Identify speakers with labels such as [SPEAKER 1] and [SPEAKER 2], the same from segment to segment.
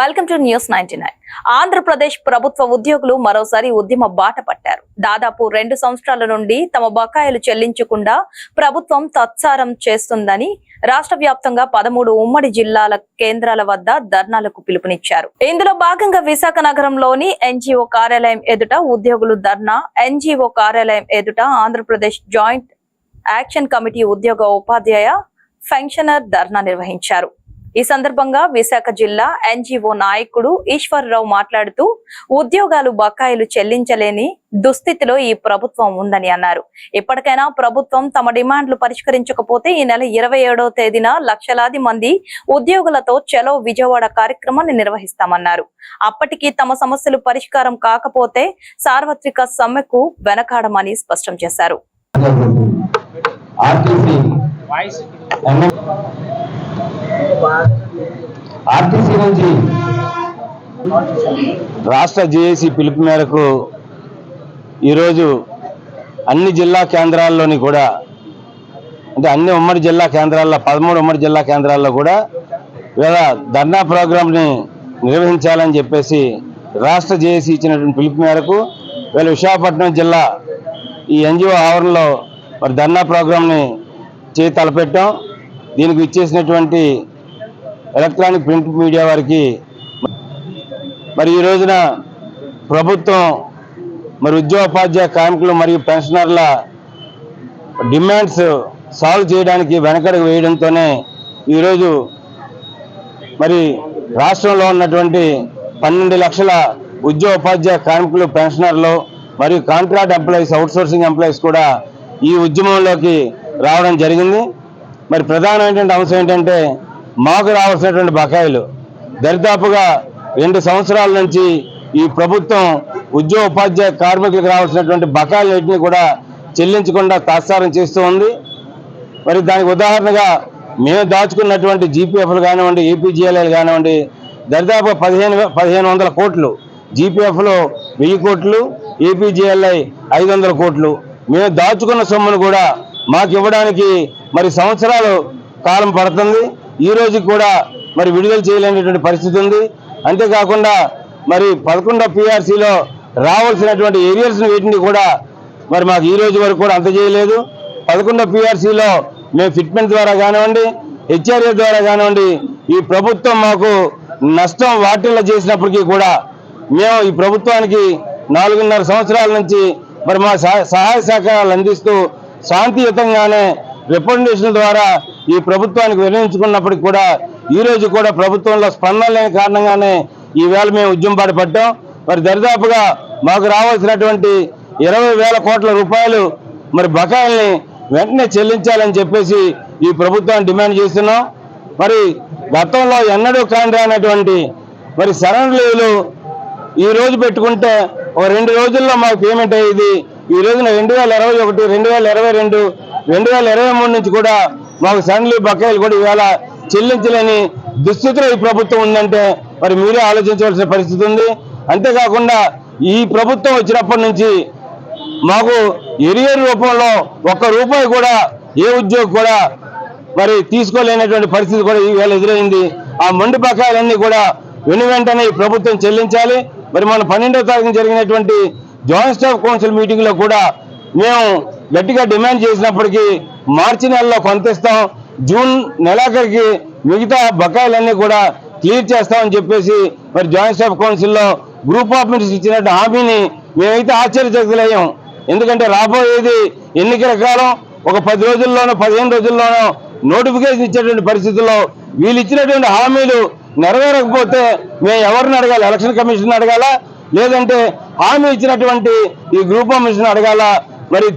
[SPEAKER 1] Welcome to news ninety Andhra Pradesh ప్రభుత్వ ఉద్యోగులు మరోసారి ఉద్యమ బాట పట్టారు. దాదాపు రెండు సంవత్సరాల నుండి తమ బకాయిలు చెల్లించకుండా ప్రభుత్వం తత్సారం చేస్తుందని రాష్ట్ర వ్యాప్తంగా పదమూడు ఉమ్మడి జిల్లాల కేంద్రాల వద్ద ధర్నాలకు పిలుపునిచ్చారు. ఇందులో భాగంగా విశాఖ నగరంలోని ఎన్జిఓ కార్యాలయం ఎదుట ఉద్యోగులు ధర్నా ఎన్జిఓ కార్యాలయం ఎదుట ఆంధ్రప్రదేశ్ జాయింట్ యాక్షన్ కమిటీ ఉద్యోగ ఉపాధ్యాయ ఫెన్షనర్ ధర్నా నిర్వహించారు. ఈ సందర్భంగా విశాఖ జిల్లా ఎన్జిఓ నాయకుడు ఈశ్వరరావు మాట్లాడుతూ ఉద్యోగాలు బకాయిలు చెల్లించలేని దుస్థితిలో ఈ ప్రభుత్వం ఉందని అన్నారు. ఇప్పటికైనా ప్రభుత్వం తమ డిమాండ్లు పరిష్కరించకపోతే ఈ నెల ఇరవై ఏడవ తేదీన లక్షలాది మంది ఉద్యోగులతో చలో విజయవాడ కార్యక్రమాన్ని నిర్వహిస్తామన్నారు. అప్పటికి తమ సమస్యలు పరిష్కారం కాకపోతే సార్వత్రిక సమ్మెకు వెనకాడమని స్పష్టం చేశారు.
[SPEAKER 2] ఆర్టీసీ ఆర్టీసీ నుంచి రాష్ట్ర జేఏసీ పిలుపు మేరకు ఈరోజు అన్ని జిల్లా కేంద్రాల్లోని కూడా అంటే అన్ని ఉమ్మడి జిల్లా కేంద్రాల్లో పదమూడు ఉమ్మడి జిల్లా కేంద్రాల్లో కూడా ఇవాళ ధర్నా ప్రోగ్రాంని నిర్వహించాలని చెప్పేసి రాష్ట్ర జేఏసీ ఇచ్చినటువంటి పిలుపు మేరకు ఇవాళ విశాఖపట్నం జిల్లా ఈ ఎన్జిఓ ఆవరణలో మరి ధర్నా ప్రోగ్రాంని చేయి తలపెట్టాం. దీనికి ఇచ్చేసినటువంటి ఎలక్ట్రానిక్ ప్రింట్ మీడియా వారికి మరి ఈ రోజున ప్రభుత్వం మరి ఉద్యోగోపాధ్యాయ కార్మికులు మరియు పెన్షనర్ల డిమాండ్స్ సాల్వ్ చేయడానికి వెనకడుగు వేయడంతోనే ఈరోజు మరి రాష్ట్రంలో ఉన్నటువంటి పన్నెండు లక్షల ఉద్యోగోపాధ్యాయ కార్మికులు పెన్షనర్లు మరియు కాంట్రాక్ట్ ఎంప్లాయీస్ అవుట్సోర్సింగ్ ఎంప్లాయీస్ కూడా ఈ ఉద్యమంలోకి రావడం జరిగింది. మరి ప్రధానమైనటువంటి అంశం ఏంటంటే మాకు రావాల్సినటువంటి బకాయిలు. దరిదాపుగా రెండు సంవత్సరాల నుంచి ఈ ప్రభుత్వం ఉద్యోగ ఉపాధ్యాయ కార్మికులకు రావాల్సినటువంటి బకాయిలన్నింటినీ కూడా చెల్లించకుండా తాత్సారం చేస్తూ ఉంది. మరి దానికి ఉదాహరణగా మేము దాచుకున్నటువంటి జీపీఎఫ్లు కానివ్వండి ఏపీజీఎల్ఐలు కానివ్వండి దరిదాపు పదిహేను పదిహేను వందల కోట్లు. జీపీఎఫ్లో వెయ్యి కోట్లు ఏపీజీఎల్ఐ ఐదు వందల కోట్లు. మేము దాచుకున్న సొమ్మును కూడా మాకు ఇవ్వడానికి మరి సంవత్సరాలు కాలం పడుతుంది. ఈ రోజు కూడా మరి విడుదల చేయలేనటువంటి పరిస్థితి ఉంది. అంతేకాకుండా మరి పదకొండో పిఆర్సీలో రావాల్సినటువంటి ఏరియల్స్ వీటిని కూడా మరి మాకు ఈ రోజు వరకు కూడా అందజేయలేదు. పదకొండో పిఆర్సీలో మేము ఫిట్మెంట్ ద్వారా కానివ్వండి హెచ్ఆర్ఏ ద్వారా కానివ్వండి ఈ ప్రభుత్వం మాకు నష్టం వాటిల్లో చేసినప్పటికీ కూడా మేము ఈ ప్రభుత్వానికి నాలుగున్నర సంవత్సరాల నుంచి మరి మా సహాయ సహకారాలు అందిస్తూ శాంతియుతంగానే రిప్రజెంటేషన్ ద్వారా ఈ ప్రభుత్వానికి వినియోగించుకున్నప్పటికీ కూడా ఈ రోజు కూడా ప్రభుత్వంలో స్పందన లేని కారణంగానే ఈవేళ మేము ఉద్యమపాటు పడ్డాం. మరి దరిదాపుగా మాకు రావాల్సినటువంటి ఇరవై వేల కోట్ల రూపాయలు మరి బకాయిల్ని వెంటనే చెల్లించాలని చెప్పేసి ఈ ప్రభుత్వాన్ని డిమాండ్ చేస్తున్నాం. మరి గతంలో ఎన్నడూ కాని మరి సరెండర్ లీవ్లు ఈ రోజు పెట్టుకుంటే ఒక రెండు రోజుల్లో మాకు పేమెంట్ అయ్యేది ఈ రోజున రెండు వేల ఇరవై ఒకటి రెండు వేల ఇరవై రెండు రెండు వేల ఇరవై మూడు నుంచి కూడా మాకు సడన్లీ బకాయిలు కూడా ఇవాళ చెల్లించలేని దుస్థితిలో ఈ ప్రభుత్వం ఉందంటే మరి మీరే ఆలోచించవలసిన పరిస్థితి ఉంది. అంతేకాకుండా ఈ ప్రభుత్వం వచ్చినప్పటి నుంచి మాకు ఎరియర్ రూపంలో ఒక్క రూపాయి కూడా ఏ ఉద్యోగి కూడా మరి తీసుకోలేనటువంటి పరిస్థితి కూడా ఈవేళ ఎదురైంది. ఆ మొండి బకాయిలన్నీ కూడా వెను వెంటనే ఈ ప్రభుత్వం చెల్లించాలి. మరి మన పన్నెండవ తారీఖున జరిగినటువంటి జాయింట్ స్టాఫ్ కౌన్సిల్ మీటింగ్లో కూడా మేము గట్టిగా డిమాండ్ చేసినప్పటికీ మార్చి నెలలో కొంత ఇస్తాం. జూన్ నెలాఖరికి మిగతా బకాయిలన్నీ కూడా క్లియర్ చేస్తామని చెప్పేసి మరి జాయింట్ స్టాఫ్ కౌన్సిల్లో గ్రూప్ ఆఫ్ మినిస్టర్స్ ఇచ్చినట్టు హామీని మేమైతే ఆశ్చర్యచకులయ్యాం ఎందుకంటే రాబోయేది ఎన్నికల కాలం ఒక పది రోజుల్లోనో పదిహేను రోజుల్లోనో నోటిఫికేషన్ ఇచ్చేటువంటి పరిస్థితుల్లో వీళ్ళు ఇచ్చినటువంటి హామీలు నెరవేరకపోతే మేము ఎవరిని అడగాలి? ఎలక్షన్ కమిషన్ అడగాల? లేదంటే హామీ ఇచ్చినటువంటి ఈ గ్రూప్ ఆఫ్ మిషన్ అడగాల. మరి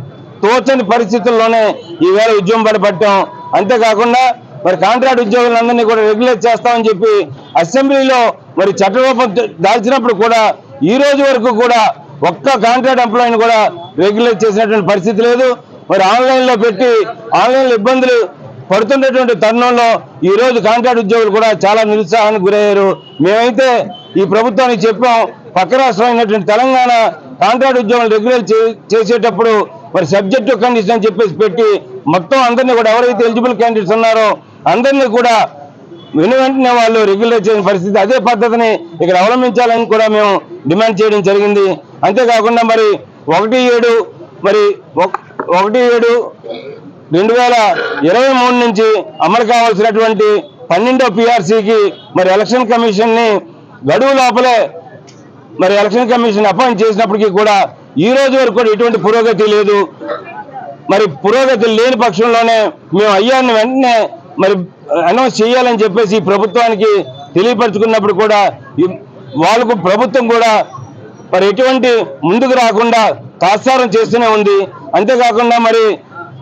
[SPEAKER 2] తోచని పరిస్థితుల్లోనే ఈవేళ ఉద్యమం పడబట్టాం అంతేకాకుండా మరి కాంట్రాక్ట్ ఉద్యోగులందరినీ కూడా రెగ్యులేట్ చేస్తామని చెప్పి అసెంబ్లీలో మరి చట్టరూపం దాల్చినప్పుడు కూడా ఈ రోజు వరకు కూడా ఒక్క కాంట్రాక్ట్ ఎంప్లాయీని కూడా రెగ్యులేట్ చేసినటువంటి పరిస్థితి లేదు. మరి ఆన్లైన్లో పెట్టి ఆన్లైన్లో ఇబ్బందులు పడుతున్నటువంటి తరుణంలో ఈ రోజు కాంట్రాక్ట్ ఉద్యోగులు కూడా చాలా నిరుత్సాహానికి గురయ్యారు. మేమైతే ఈ ప్రభుత్వానికి చెప్పాం పక్క రాష్ట్రమైనటువంటి తెలంగాణ కాంట్రాక్ట్ ఉద్యోగులు రెగ్యులర్ చేసేటప్పుడు మరి సబ్జెక్టు కండిషన్ అని చెప్పేసి పెట్టి మొత్తం అందరినీ కూడా ఎవరైతే ఎలిజిబుల్ క్యాండిడేట్స్ ఉన్నారో అందరినీ కూడా వెను వెంటనే వాళ్ళు రెగ్యులర్ చేసిన పరిస్థితి అదే పద్ధతిని ఇక్కడ అవలంబించాలని కూడా మేము డిమాండ్ చేయడం జరిగింది. అంతేకాకుండా మరి ఒకటి ఏడు మరి ఒక- ఒకటి ఏడు రెండు వేల ఇరవై మూడు నుంచి అమలు కావాల్సినటువంటి పన్నెండో పిఆర్సీకి మరి ఎలక్షన్ కమిషన్ని గడువు లోపలే మరి ఎలక్షన్ కమిషన్ అపాయింట్ చేసినప్పటికీ కూడా ఈ రోజు వరకు కూడా ఎటువంటి పురోగతి లేదు. మరి పురోగతి లేని పక్షంలోనే మేము అయ్యాన్ని వెంటనే మరి అనౌన్స్ చేయాలని చెప్పేసి ప్రభుత్వానికి తెలియపరచుకున్నప్పుడు కూడా వాళ్ళకు ప్రభుత్వం కూడా మరి ఎటువంటి ముందుకు రాకుండా తాత్సారం చేస్తూనే ఉంది. అంతేకాకుండా మరి